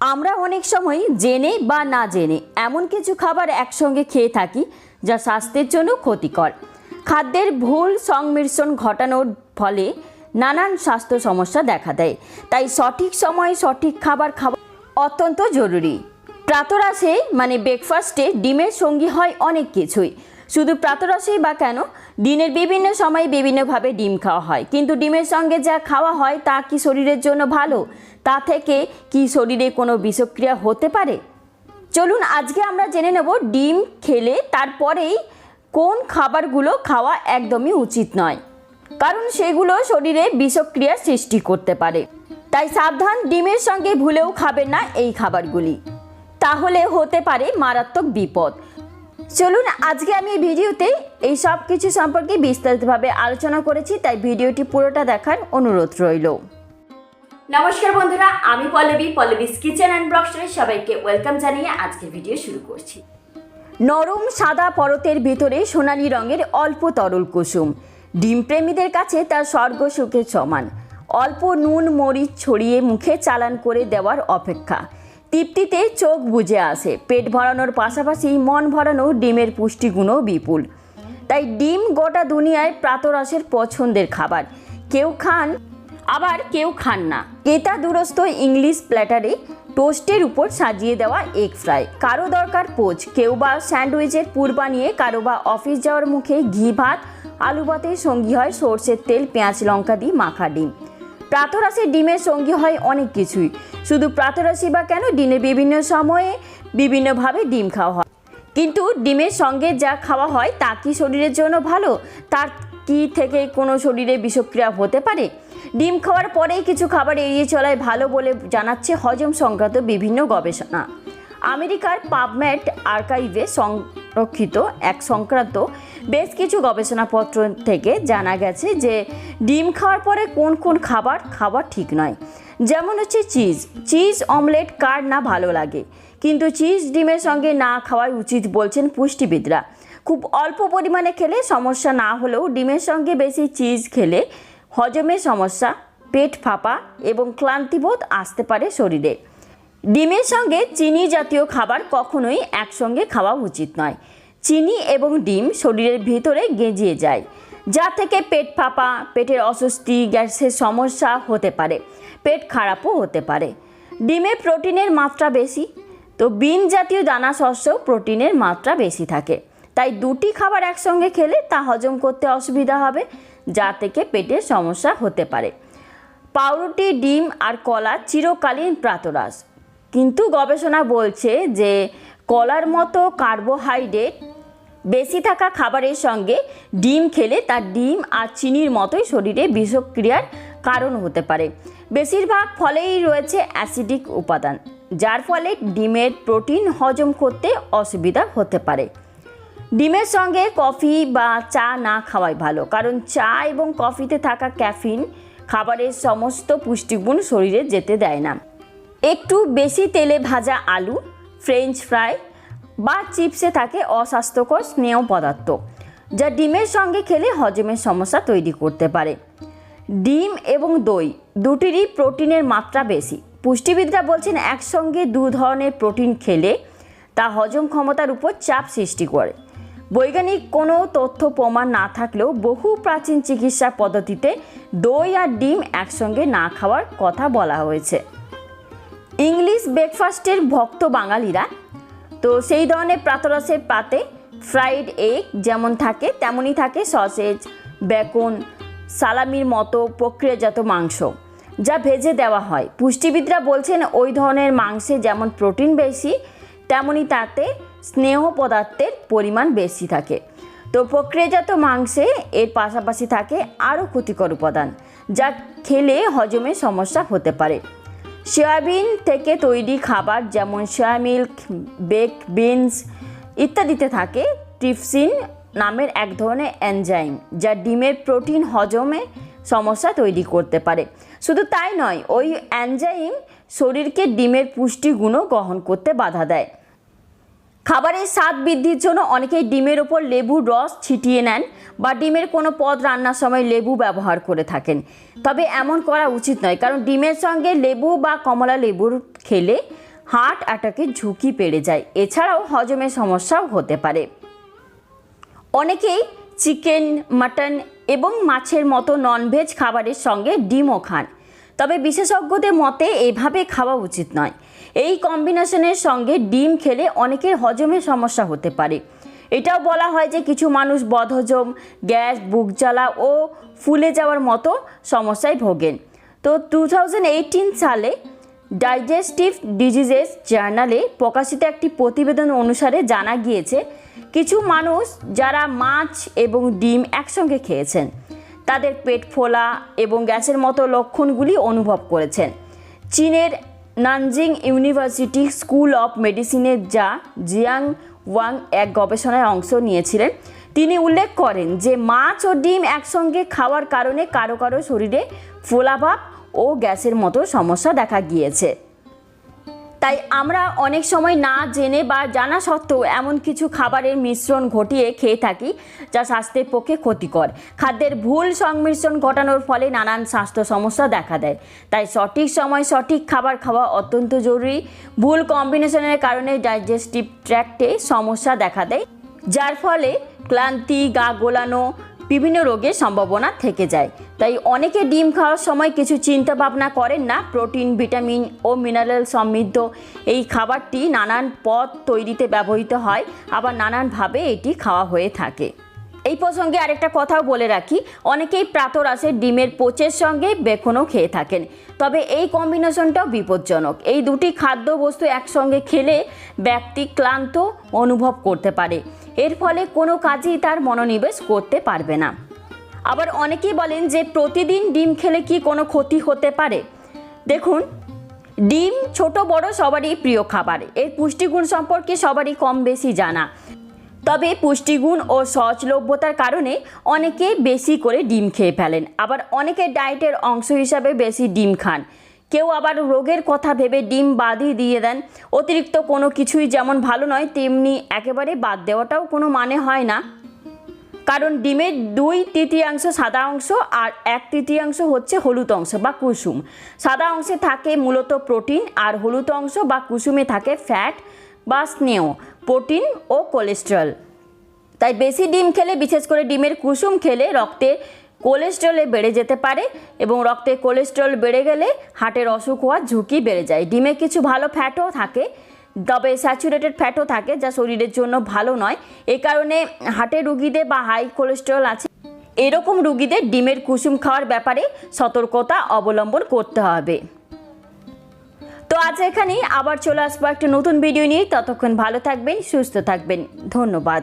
আমরা অনেক সময় জেনে বা না জেনে এমন কিছু খাবার একসঙ্গে খেয়ে থাকি যা স্বাস্থ্যের জন্য ক্ষতিকর। খাদ্যের ভুল সংমিশ্রণ ঘটানোর ফলে নানান স্বাস্থ্য সমস্যা দেখা দেয়। তাই সঠিক সময়ে সঠিক খাবার খাওয়া অত্যন্ত জরুরি। প্রাতরাশে মানে ব্রেকফাস্টে ডিমের সঙ্গী হয় অনেক কিছুই। শুধু প্রাতরাশেই বা কেন? দিনের বিভিন্ন সময়ে বিভিন্নভাবে ডিম খাওয়া হয়। কিন্তু ডিমের সঙ্গে যা খাওয়া হয় তা কি শরীরের জন্য ভালো? তা থেকে কি শরীরে কোনো বিষক্রিয়া হতে পারে? চলুন আজকে আমরা জেনে নেব ডিম খেলে তারপরেই কোন খাবারগুলো খাওয়া একদমই উচিত নয়। কারণ সেগুলো শরীরে বিষক্রিয়ার সৃষ্টি করতে পারে। তাই সাবধান ডিমের সঙ্গে ভুলেও খাবেন না এই খাবারগুলি। তাহলে হতে পারে মারাত্মক বিপদ। চলুন আজকে আমি এই ভিডিওতে এই সব কিছু সম্পর্কে বিস্তারিতভাবে আলোচনা করেছি, তাই ভিডিওটি পুরোটা দেখার অনুরোধ রইল। নমস্কার বন্ধুরা, আমি পল্লবী পল্লবীস কিচেন অ্যান্ড ব্লগসে সবাইকে ওয়েলকাম জানিয়ে আজকের ভিডিও শুরু করছি। নরম সাদা পরতের ভিতরে সোনালী রঙের অল্প তরল কুসুম। ডিম প্রেমীদের কাছে তার স্বর্গ সুখের সমান। অল্প নুন, মরিচ ছড়িয়ে মুখে চালান করে দেওয়ার অপেক্ষা। তৃপ্তিতে চোখ বুজে আসে। পেট ভরানোর পাশাপাশি মন ভরানো ডিমের পুষ্টিগুণও বিপুল। তাই ডিম গোটা দুনিয়ায় প্রাতরাসের পছন্দের খাবার। কেউ খান আবার কেউ খান না। কেতা দূরস্থ ইংলিশ প্ল্যাটারে টোস্টের উপর সাজিয়ে দেওয়া এগ ফ্রাই। কারও দরকার পোচ। কেউ বা স্যান্ডউইচের পুর বানিয়ে, কারও বা অফিস যাওয়ার মুখে ঘি, ভাত, আলু ভাতের সঙ্গী হয় সর্ষের তেল, পেঁয়াজ, লঙ্কা দিয়ে মাখা ডিম। প্রাতরাশি ডিমের সঙ্গী হয় অনেক কিছুই। শুধু প্রাতরাশি বা কেন? দিনের বিভিন্ন সময়ে বিভিন্নভাবে ডিম খাওয়া হয়। কিন্তু ডিমের সঙ্গে যা খাওয়া হয় তা কি শরীরের জন্য ভালো? তার কি থেকে কোনো শরীরে বিষক্রিয়া হতে পারে? ডিম খাওয়ার পরেই কিছু খাবার এড়িয়ে চলায় ভালো বলে জানাচ্ছে হজম সংক্রান্ত বিভিন্ন গবেষণা। আমেরিকার পাবম্যাট আর্কাইভে সংরক্ষিত এক সংক্রান্ত বেশ কিছু গবেষণাপত্র থেকে জানা গেছে যে ডিম খাওয়ার পরে কোন কোন খাবার খাওয়া ঠিক নয়। যেমন হচ্ছে চিজ। চিজ অমলেট কার না ভালো লাগে? কিন্তু চিজ ডিমের সঙ্গে না খাওয়াই উচিত বলছেন পুষ্টিবিদরা। খুব অল্প পরিমাণে খেলে সমস্যা না হলেও ডিমের সঙ্গে বেশি চিজ খেলে হজমের সমস্যা, পেট ফাঁপা এবং ক্লান্তিবোধ আসতে পারে শরীরে। ডিমের সঙ্গে চিনি জাতীয় খাবার কখনোই একসঙ্গে খাওয়া উচিত নয়। চিনি এবং ডিম শরীরের ভিতরে গেঁজিয়ে যায়, যা থেকে পেট ফাঁপা, পেটের অস্বস্তি, গ্যাসের সমস্যা হতে পারে, পেট খারাপও হতে পারে। ডিমে প্রোটিনের মাত্রা বেশি, তো বিন জাতীয় দানা শস্য প্রোটিনের মাত্রা বেশি থাকে। তাই দুটি খাবার একসঙ্গে খেলে তা হজম করতে অসুবিধা হবে, যা থেকে পেটের সমস্যা হতে পারে। পাউরুটি, ডিম আর কলা চিরকালীন প্রাতরাশ। কিন্তু গবেষণা বলছে যে কলার মতো কার্বোহাইড্রেট বেশি থাকা খাবারের সঙ্গে ডিম খেলে তার ডিম আর চিনির মতোই শরীরে বিষক্রিয়ার কারণ হতে পারে। বেশিরভাগ ফলেই রয়েছে অ্যাসিডিক উপাদান, যার ফলে ডিমের প্রোটিন হজম করতে অসুবিধা হতে পারে। ডিমের সঙ্গে কফি বা চা না খাওয়াই ভালো, কারণ চা এবং কফিতে থাকা ক্যাফিন খাবারের সমস্ত পুষ্টিগুণ শরীরে যেতে দেয় না। একটু বেশি তেলে ভাজা আলু, ফ্রেঞ্চ ফ্রাই বা চিপসে থাকে অস্বাস্থ্যকর স্নেহ পদার্থ, যা ডিমের সঙ্গে খেলে হজমের সমস্যা তৈরি করতে পারে। ডিম এবং দই দুটিরই প্রোটিনের মাত্রা বেশি। পুষ্টিবিদরা বলছেন, একসঙ্গে দু ধরনের প্রোটিন খেলে তা হজম ক্ষমতার উপর চাপ সৃষ্টি করে। বৈজ্ঞানিক কোনো তথ্য প্রমাণ না থাকলেও বহু প্রাচীন চিকিৎসা পদ্ধতিতে দই আর ডিম একসঙ্গে না খাওয়ার কথা বলা হয়েছে। ইংলিশ ব্রেকফাস্টের ভক্ত বাঙালিরা তো সেই ধরনের প্রাতরসের পাতে ফ্রাইড এগ যেমন থাকে, তেমনই থাকে সসেজ বেকন সালামির মতো প্রক্রিয়াজাত মাংস যা ভেজে দেওয়া হয়। পুষ্টিবিদরা বলছেন ওই ধরনের মাংসে যেমন প্রোটিন বেশি, তেমনই তাতে স্নেহ পদার্থের পরিমাণ বেশি থাকে। তো প্রক্রিয়াজাত মাংসে এর পাশাপাশি থাকে আরও ক্ষতিকর উপাদান, যা খেলে হজমের সমস্যা হতে পারে। সয়াবিন থেকে তৈরি খাবার যেমন সয়া মিল্ক, বেক বিনস ইত্যাদিতে থাকে ট্রিপসিন নামের এক ধরনের এনজাইম, যা ডিমের প্রোটিন হজমে সমস্যা তৈরি করতে পারে। শুধু তাই নয়, ওই এনজাইম শরীরকে ডিমের পুষ্টিগুণও গ্রহণ করতে বাধা দেয়। খাবারের স্বাদ বৃদ্ধির জন্য অনেকেই ডিমের ওপর লেবুর রস ছিটিয়ে নেন বা ডিমের কোনো পদ রান্নার সময় লেবু ব্যবহার করে থাকেন। তবে এমন করা উচিত নয়, কারণ ডিমের সঙ্গে লেবু বা কমলা লেবুর খেলে হার্ট অ্যাটাকের ঝুঁকি বেড়ে যায়। এছাড়াও হজমের সমস্যাও হতে পারে। অনেকেই চিকেন, মাটন এবং মাছের মতো ননভেজ খাবারের সঙ্গে ডিমও খান। তবে বিশেষজ্ঞদের মতে এভাবে খাওয়া উচিত নয়। এই কম্বিনেশনের সঙ্গে ডিম খেলে অনেকের হজমের সমস্যা হতে পারে। এটাও বলা হয় যে কিছু মানুষ বদহজম, গ্যাস, বুক জ্বালা ও ফুলে যাওয়ার মতো সমস্যায় ভোগেন। তো টু সালে ডাইজেস্টিভ ডিজিজেস জার্নালে প্রকাশিত একটি প্রতিবেদন অনুসারে জানা গিয়েছে, কিছু মানুষ যারা মাছ এবং ডিম একসঙ্গে খেয়েছেন, তাদের পেট ফোলা এবং গ্যাসের মতো লক্ষণগুলি অনুভব করেছেন। চীনের নানজিং ইউনিভার্সিটি স্কুল অফ মেডিসিনের যা জিয়াং ওয়াং এক গবেষণায় অংশ নিয়েছিলেন। তিনি উল্লেখ করেন যে মাছ ও ডিম একসঙ্গে খাওয়ার কারণে কারও কারও শরীরে ফোলাভাব ও গ্যাসের মতো সমস্যা দেখা গিয়েছে। তাই আমরা অনেক সময় না জেনে বা জানা সত্ত্বেও এমন কিছু খাবারের মিশ্রণ ঘটিয়ে খেয়ে থাকি যা স্বাস্থ্যের পক্ষে ক্ষতিকর। খাদ্যের ভুল সংমিশ্রণ ঘটানোর ফলে নানান স্বাস্থ্য সমস্যা দেখা দেয়। তাই সঠিক সময় সঠিক খাবার খাওয়া অত্যন্ত জরুরি। ভুল কম্বিনেশনের কারণে ডাইজেস্টিভ ট্র্যাক্টে সমস্যা দেখা দেয়, যার ফলে ক্লান্তি, গা গোলানো, বিভিন্ন রোগের সম্ভাবনা থেকে যায়। তাই অনেকে ডিম খাওয়ার সময় কিছু চিন্তা ভাবনা করেন না। প্রোটিন, ভিটামিন ও মিনারেল সমৃদ্ধ এই খাবারটি নানান পদ তৈরিতে ব্যবহৃত হয়, আবার নানানভাবে এটি খাওয়া হয়ে থাকে। এই প্রসঙ্গে আরেকটা কথাও বলে রাখি, অনেকেই প্রাতরাশে ডিমের পোচের সঙ্গে বেকনও খেয়ে থাকেন, তবে এই কম্বিনেশনটাও বিপজ্জনক। এই দুটি খাদ্যবস্তু একসঙ্গে খেলে ব্যক্তি ক্লান্ত অনুভব করতে পারে, এর ফলে কোনো কাজেই তার মনোনিবেশ করতে পারবে না। আবার অনেকেই বলেন যে প্রতিদিন ডিম খেলে কি কোনো ক্ষতি হতে পারে? দেখুন, ডিম ছোট, বড় সবারই প্রিয় খাবার। এর পুষ্টিগুণ সম্পর্কে সবারই কম বেশি জানা। তবে পুষ্টিগুণ ও সহজলভ্যতার কারণে অনেকে বেশি করে ডিম খেয়ে ফেলেন। আবার অনেকে ডায়েটের অংশ হিসাবে বেশি ডিম খান। কেউ আবার রোগের কথা ভেবে ডিম বাদই দিয়ে দেন। অতিরিক্ত কোনো কিছুই যেমন ভালো নয়, তেমনি একেবারে বাদ দেওয়াটাও কোনো মানে হয় না। কারণ ডিমের দুই তৃতীয়াংশ সাদা অংশ আর এক তৃতীয়াংশ হচ্ছে হলুদ অংশ বা কুসুম। সাদা অংশে থাকে মূলত প্রোটিন আর হলুদ অংশ বা কুসুমে থাকে ফ্যাট বা স্নেহ, প্রোটিন ও কোলেস্ট্রল। তাই বেশি ডিম খেলে, বিশেষ করে ডিমের কুসুম খেলে রক্তে কোলেস্ট্রলে বেড়ে যেতে পারে এবং রক্তে কোলেস্ট্রল বেড়ে গেলে হার্টের অসুখ হওয়ার ঝুঁকি বেড়ে যায়। ডিমে কিছু ভালো ফ্যাটও থাকে তবে স্যাচুরেটেড ফ্যাটও থাকে, যা শরীরের জন্য ভালো নয়। এ কারণে হার্টের রুগীদের বা হাই কোলেস্টেরল আছে। এরকম রুগীদের ডিমের কুসুম খাওয়ার ব্যাপারে সতর্কতা অবলম্বন করতে হবে। তো আজ এখানেই, আবার চলে আসব একটা নতুন ভিডিও নিয়ে। ততক্ষণ ভালো থাকবেন, সুস্থ থাকবেন। ধন্যবাদ।